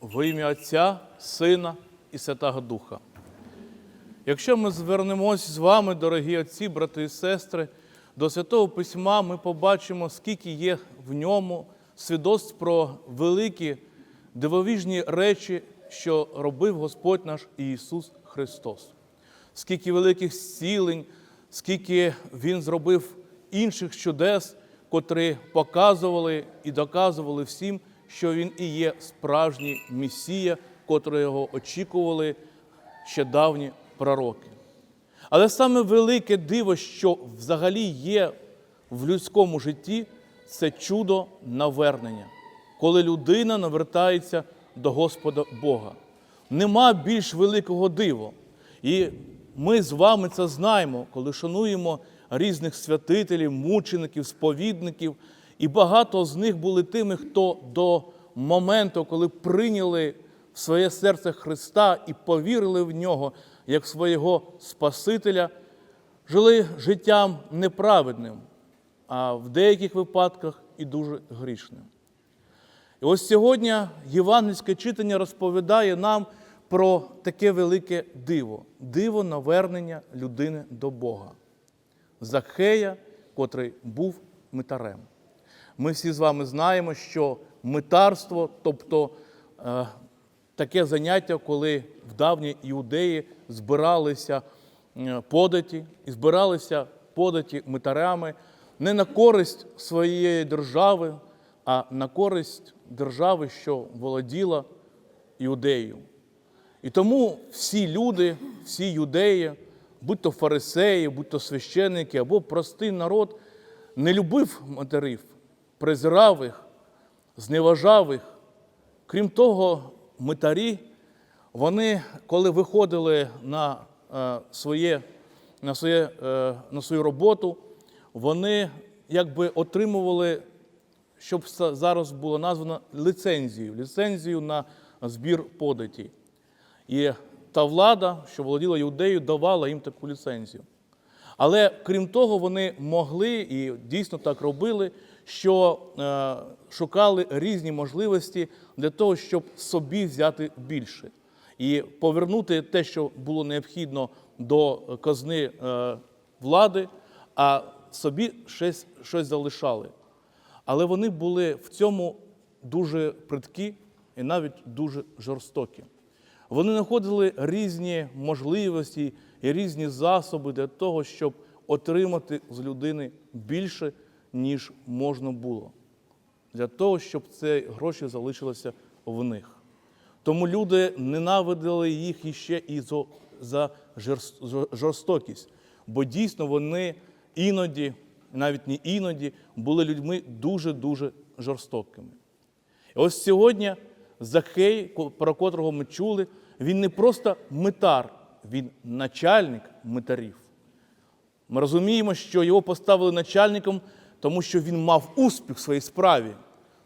Во ім'я Отця, Сина і Святого Духа. Якщо ми звернемось з вами, дорогі отці, брати і сестри, до Святого Письма, ми побачимо, скільки є в ньому свідоцтв про великі дивовижні речі, що робив Господь наш Ісус Христос. Скільки великих зцілень, скільки Він зробив інших чудес, котрі показували і доказували всім, що Він і є справжній Месія, котрого його очікували ще давні пророки. Але саме велике диво, що взагалі є в людському житті, це чудо навернення, коли людина навертається до Господа Бога. Нема більш великого дива. І ми з вами це знаємо, коли шануємо різних святителів, мучеників, сповідників. І багато з них були тими, хто до моменту, коли прийняли в своє серце Христа і повірили в нього як свого Спасителя, жили життям неправедним, а в деяких випадках і дуже грішним. І ось сьогодні євангельське читання розповідає нам про таке велике диво диво навернення людини до Бога. Захея, котрий був митарем. Ми всі з вами знаємо, що митарство, тобто е, таке заняття, коли в давній іудеї збиралися е, податі і збиралися податі митарями не на користь своєї держави, а на користь держави, що володіла іудеєю. І тому всі люди, всі юдеї, будь то фарисеї, будь то священники або простий народ, не любив матерів, презирав їх, зневажав їх. Крім того, митарі, вони, коли виходили на, е, своє, на, своє, е, на свою роботу, вони якби отримували, щоб зараз було названо ліцензію, ліцензію на збір податі. І та влада, що володіла Іудеєю, давала їм таку ліцензію. Але крім того, вони могли і дійсно так робили, що е, шукали різні можливості для того, щоб собі взяти більше і повернути те, що було необхідно до казни е, влади, а собі щось, щось залишали. Але вони були в цьому дуже приткі і навіть дуже жорстокі. Вони знаходили різні можливості і різні засоби для того, щоб отримати з людини більше, ніж можна було, для того, щоб ці гроші залишилися в них. Тому люди ненавидили їх іще і за- жорстокість, бо дійсно вони іноді, навіть не іноді, були людьми дуже-дуже жорстокими. І ось сьогодні Захей, про котрого ми чули, він не просто митар, він начальник митарів. Ми розуміємо, що його поставили начальником, тому що він мав успіх в своїй справі,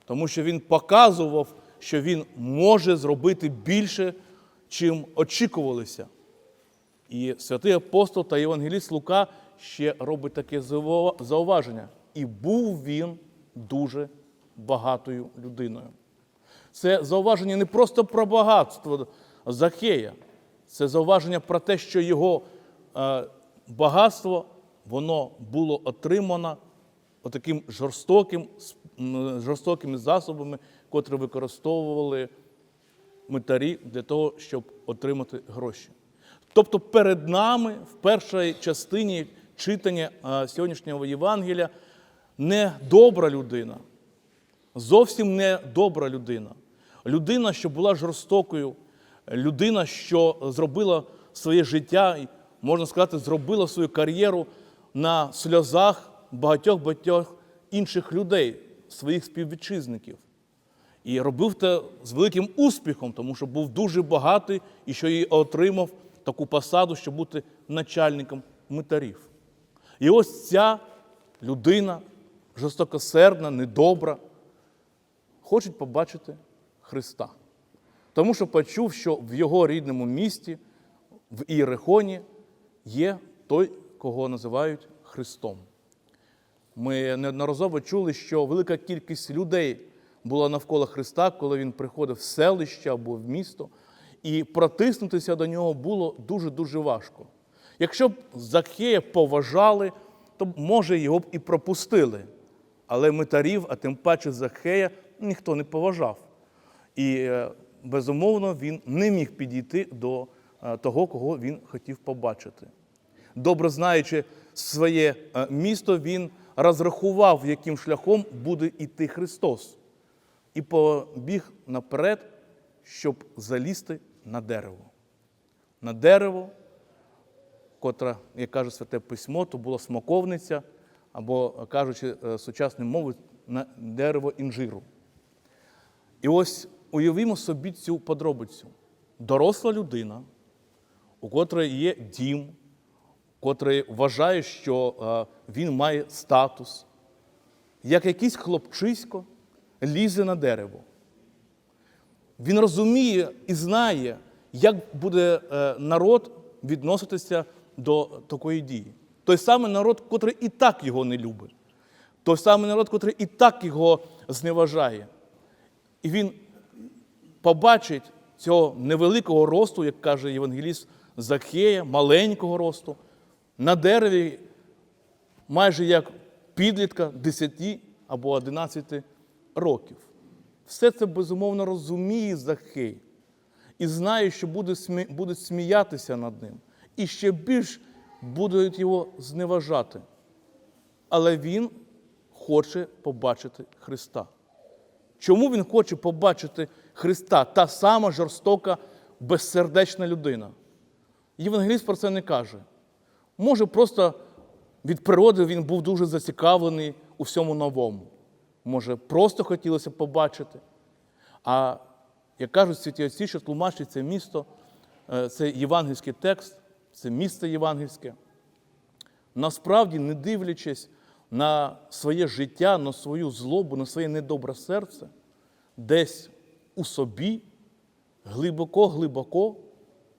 тому що він показував, що він може зробити більше, чим очікувалося. І святий апостол та євангеліст Лука ще робить таке зауваження. І був він дуже багатою людиною. Це зауваження не просто про багатство Захея, це зауваження про те, що його е, багатство воно було отримано отаким жорстоким, жорстокими засобами, котрі використовували митарі для того, щоб отримати гроші. Тобто перед нами в першій частині читання сьогоднішнього Євангелія не добра людина, зовсім не добра людина. Людина, що була жорстокою, людина, що зробила своє життя, можна сказати, зробила свою кар'єру на сльозах багатьох-багатьох інших людей, своїх співвітчизників. І робив це з великим успіхом, тому що був дуже багатий і що і отримав таку посаду, щоб бути начальником митарів. І ось ця людина, жорстокосердна, недобра, хочуть побачити Христа. Тому що почув, що в його рідному місті, в Ієрихоні, є той, кого називають Христом. Ми неодноразово чули, що велика кількість людей була навколо Христа, коли він приходив в селище або в місто, і протиснутися до нього було дуже-дуже важко. Якщо б Закхея поважали, то може його б і пропустили. Але митарів, а тим паче Захея, ніхто не поважав. І, е, безумовно, він не міг підійти до е, того, кого він хотів побачити. Добре знаючи своє е, місто, він розрахував, яким шляхом буде йти Христос, і побіг наперед, щоб залізти на дерево. На дерево, котра, як каже Святе Письмо, то була смоковниця, або, кажучи е, сучасною мовою, на дерево інжиру. І ось уявімо собі цю подробицю. Доросла людина, у котрої є дім, котрий вважає, що е, він має статус, як якийсь хлопчисько лізе на дерево. Він розуміє і знає, як буде е, народ відноситися до такої дії. Той самий народ, котрий і так його не любить. Той самий народ, котрий і так його зневажає. І він побачить цього невеликого росту, як каже Євангеліст Закхея, маленького росту, на дереві майже як підлітка 10 або 11 років. Все це безумовно розуміє Захей і знає, що будуть сміятися над ним, і ще більш будуть його зневажати. Але він хоче побачити Христа. Чому він хоче побачити Христа, та сама жорстока, безсердечна людина? Євангеліст про це не каже. Може, просто від природи він був дуже зацікавлений у всьому новому. Може, просто хотілося побачити. А як кажуть святі отці, що тлумачить це місто, е, це євангельський текст, це місце євангельське. Насправді, не дивлячись на своє життя, на свою злобу, на своє недобре серце, десь у собі глибоко-глибоко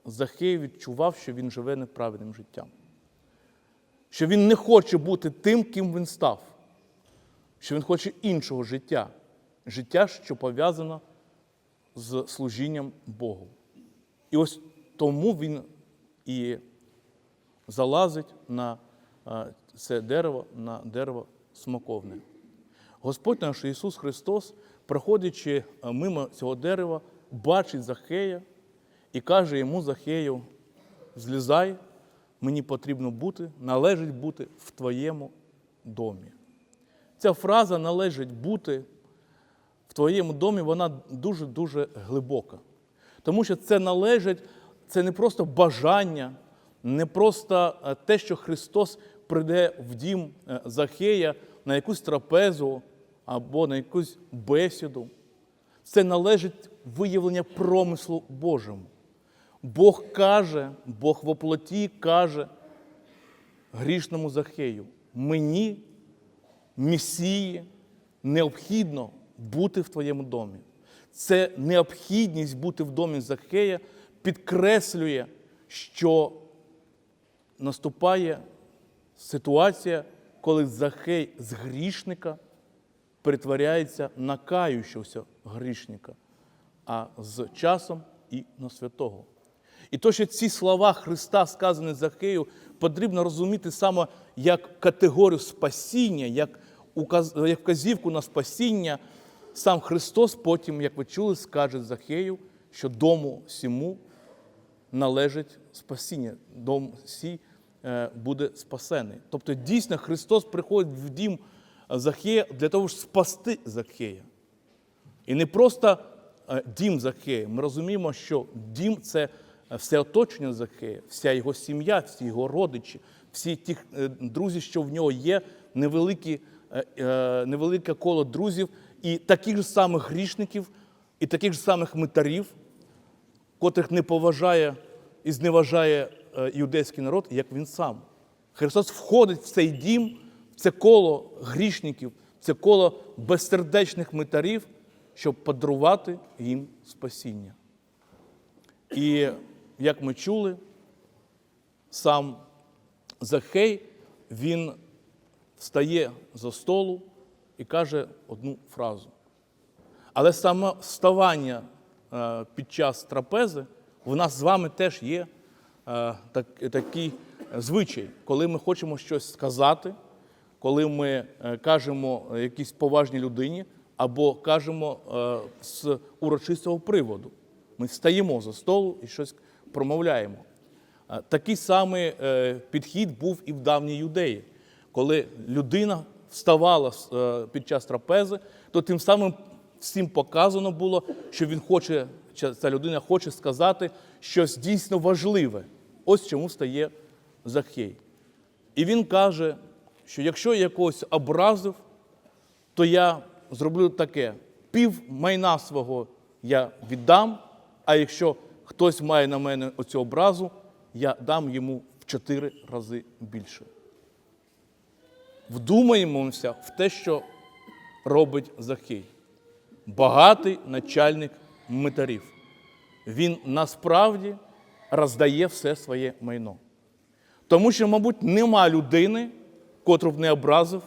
Захей відчував, що він живе неправильним життям. Що він не хоче бути тим, ким він став, що він хоче іншого життя, життя, що пов'язано з служінням Богу. І ось тому він і залазить на е, це дерево, на дерево смоковне. Господь наш Ісус Христос, проходячи е, мимо цього дерева, бачить Захея і каже йому Захею: злізай, мені потрібно бути, належить бути в твоєму домі. Ця фраза належить бути в твоєму домі, вона дуже-дуже глибока. Тому що це належить, це не просто бажання, не просто е, те, що Христос прийде в дім е, Захея на якусь трапезу або на якусь бесіду. Це належить виявлення промислу Божому. Бог каже, Бог в оплоті каже грішному Захею, мені, Месії, необхідно бути в твоєму домі. Це необхідність бути в домі Захея підкреслює, що наступає ситуація, коли Захей з грішника перетворяється на каючогося грішника, а з часом і на святого. І то, що ці слова Христа, сказані Захею, потрібно розуміти саме як категорію спасіння, як як вказівку на спасіння. Сам Христос потім, як ви чули, скаже Захею, що дому сіму належить спасіння, дом сій е, буде спасений. Тобто, дійсно, Христос приходить в дім Захея для того, щоб спасти Захея. І не просто е, дім Захея. Ми розуміємо, що дім це все оточення Захея, вся його сім'я, всі його родичі, всі ті е, друзі, що в нього є, невеликі, е, е, невелике коло друзів, і таких ж самих грішників, і таких ж самих митарів, котрих не поважає і зневажає юдейський народ, як він сам. Христос входить в цей дім, в це коло грішників, в це коло безсердечних митарів, щоб подарувати їм спасіння. І як ми чули, сам Захей, він встає за столу і каже одну фразу. Але саме вставання е, під час трапези в нас з вами теж є е, такий звичай, коли ми хочемо щось сказати, коли ми е, кажемо якійсь поважній людині або кажемо з урочистого приводу. Ми встаємо за столу і щось промовляємо. Такий самий е, підхід був і в давній юдеї, коли людина вставала е, під час трапези, то тим самим всім показано було, що він хоче, ця людина хоче сказати щось дійсно важливе. Ось чому стає Захей. І він каже, що якщо я когось образив, то я зроблю таке: пів майна свого я віддам, а якщо хтось має на мене оцю образу, я дам йому в чотири рази більше. Вдумаємося в те, що робить Захей. Багатий начальник митарів. Він насправді роздає все своє майно. Тому що, мабуть, нема людини, котру б не образив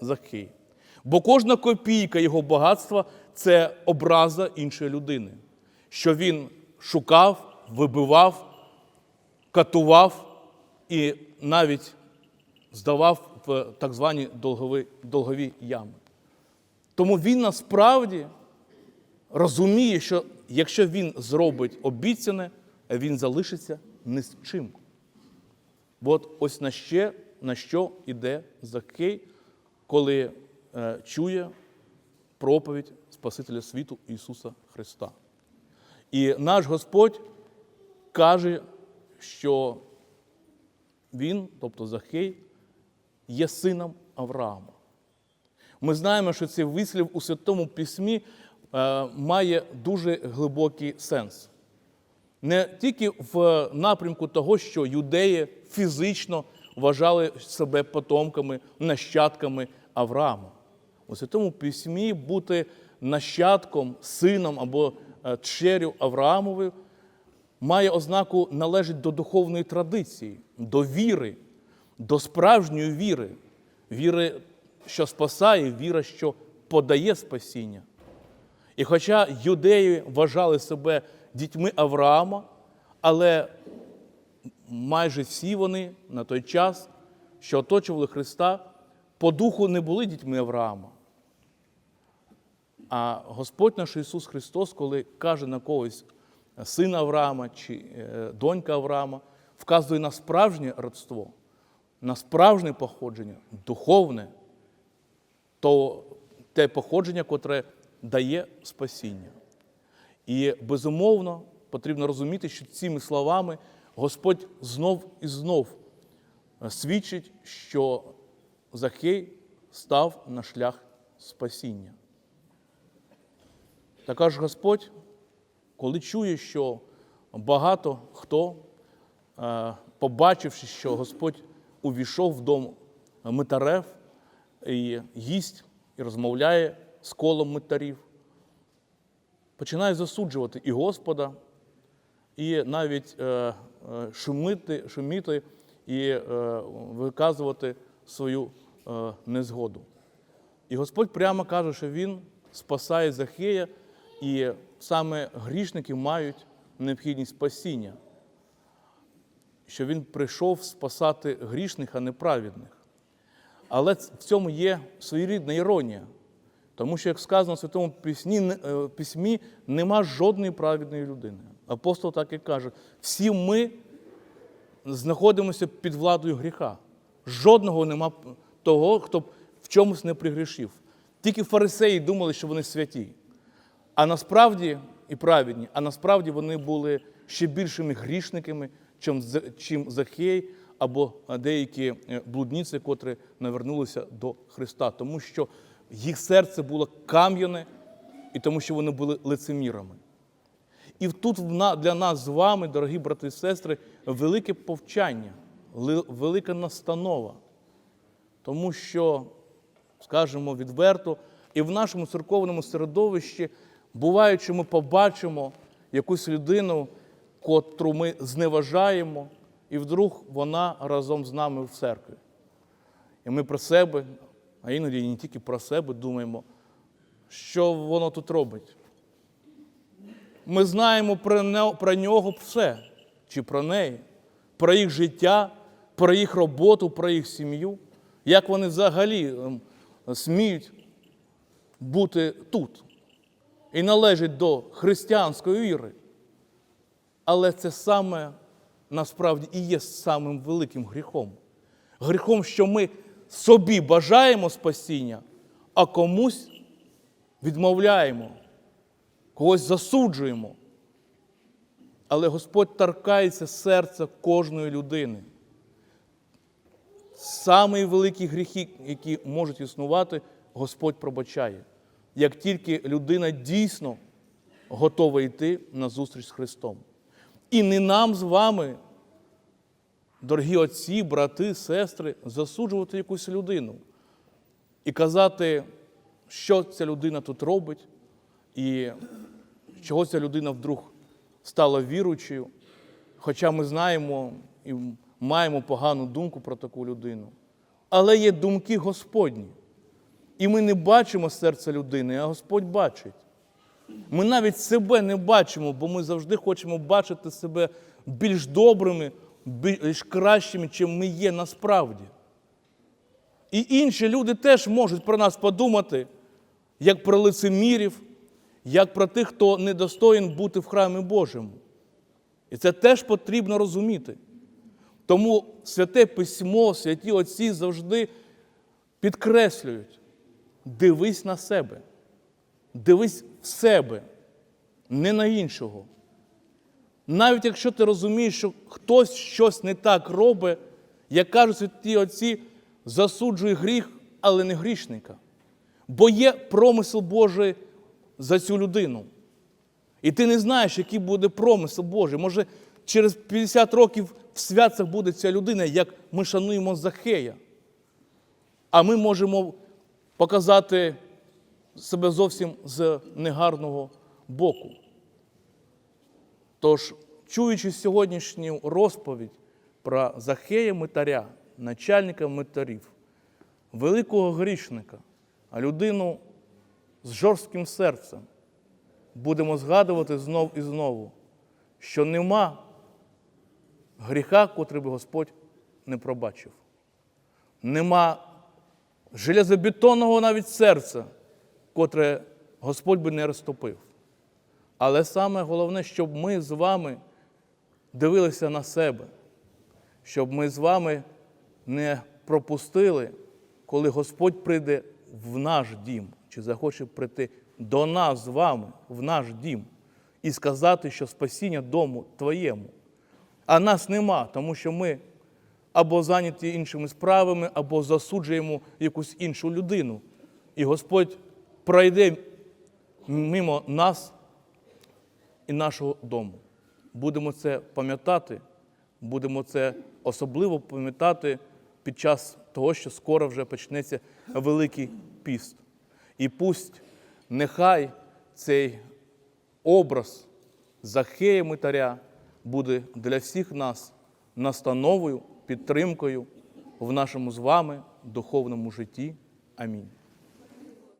Захей. Бо кожна копійка його багатства це образа іншої людини, що він шукав, вибивав, катував і навіть здавав в так звані долгові, долгові ями. Тому він насправді розуміє, що якщо він зробить обіцяне, він залишиться ні з чим. От ось на, ще, на що йде Закей, коли е, чує проповідь Спасителя світу Ісуса Христа. І наш Господь каже, що Він, тобто Захей, є сином Авраама. Ми знаємо, що цей вислів у Святому Письмі е, має дуже глибокий сенс. Не тільки в напрямку того, що юдеї фізично вважали себе потомками, нащадками Авраама. У Святому Письмі бути нащадком, сином або е, черю Авраамовою має ознаку належить до духовної традиції, до віри, до справжньої віри, віри, що спасає, віра, що подає спасіння. І хоча юдеї вважали себе дітьми Авраама, але майже всі вони на той час, що оточували Христа, по духу не були дітьми Авраама. А Господь наш Ісус Христос, коли каже на когось сина Авраама чи е, донька Авраама, вказує на справжнє родство, на справжнє походження, духовне, то те походження, котре дає спасіння. І безумовно потрібно розуміти, що цими словами Господь знов і знов свідчить, що Захей став на шлях спасіння. Також Господь, коли чує, що багато хто, е, побачивши, що Господь увійшов в дом митарев і їсть і розмовляє з колом митарів, починає засуджувати і Господа, і навіть е, е, шумити, шуміти і виказувати свою незгоду. І Господь прямо каже, що Він спасає Захея, і саме грішники мають необхідність спасіння, що Він прийшов спасати грішних, а не праведних. Але в цьому є своєрідна іронія. Тому що, як сказано в Святому Письмі, е, письмі нема жодної праведної людини. Апостол так і каже: всі ми знаходимося під владою гріха. Жодного нема того, хто в чомусь не пригрішив. Тільки фарисеї думали, що вони святі. А насправді і праведні, а насправді вони були ще більшими грішниками, чим, чим Захей або деякі е, блудниці, котрі навернулися до Христа, тому що їх серце було кам'яне і тому, що вони були лицемірами. І тут для нас з вами, дорогі брати і сестри, велике повчання, велика настанова. Тому що, скажемо відверто, і в нашому церковному середовищі буває, що ми побачимо якусь людину, котру ми зневажаємо, і вдруг вона разом з нами в церкві. І ми про себе, а іноді не тільки про себе думаємо, що воно тут робить. Ми знаємо про, про нього все, чи про неї, про їх життя, про їх роботу, про їх сім'ю, як вони взагалі ем, сміють бути тут і належать до християнської віри. Але це саме насправді і є самим великим гріхом. Гріхом, що ми собі бажаємо спасіння, а комусь відмовляємо, когось засуджуємо. Але Господь торкається серця кожної людини. Самі великі гріхи, які можуть існувати, Господь пробачає. Як тільки людина дійсно готова йти на зустріч з Христом. І не нам з вами, дорогі отці, брати, сестри, засуджувати якусь людину і казати, що ця людина тут робить, і чого ця людина вдруг стала віруючою, хоча ми знаємо і маємо погану думку про таку людину. Але є думки Господні. І ми не бачимо серця людини, а Господь бачить. Ми навіть себе не бачимо, бо ми завжди хочемо бачити себе більш добрими, більш кращими, чим ми є насправді. І інші люди теж можуть про нас подумати, як про лицемірів, як про тих, хто недостоїн бути в храмі Божому. І це теж потрібно розуміти. Тому святе письмо, святі отці завжди підкреслюють: дивись на себе, дивись в себе, не на іншого. Навіть якщо ти розумієш, що хтось щось не так робить, як кажуть святі отці, засуджуй гріх, але не грішника. Бо є промисел Божий за цю людину. І ти не знаєш, який буде промисел Божий. Може, через 50 років в святцях буде ця людина, як ми шануємо Захея. А ми можемо показати себе зовсім з негарного боку. Тож, чуючи сьогоднішню розповідь про Захея Митаря, начальника митарів, великого грішника, а людину з жорстким серцем, будемо згадувати знов і знову, що нема гріха, котрий би Господь не пробачив. Нема железобетонного навіть серця, котре Господь би не розтопив. Але саме головне, щоб ми з вами дивилися на себе, щоб ми з вами не пропустили, коли Господь прийде в наш дім, чи захоче прийти до нас з вами в наш дім і сказати, що спасіння дому твоєму. А нас нема, тому що ми або зайняті іншими справами, або засуджуємо якусь іншу людину. І Господь пройде мимо нас і нашого дому. Будемо це пам'ятати, будемо це особливо пам'ятати під час того, що скоро вже почнеться Великий піст. І пусть нехай цей образ Захея Митаря буде для всіх нас настановою, підтримкою в нашому з вами духовному житті. Амінь.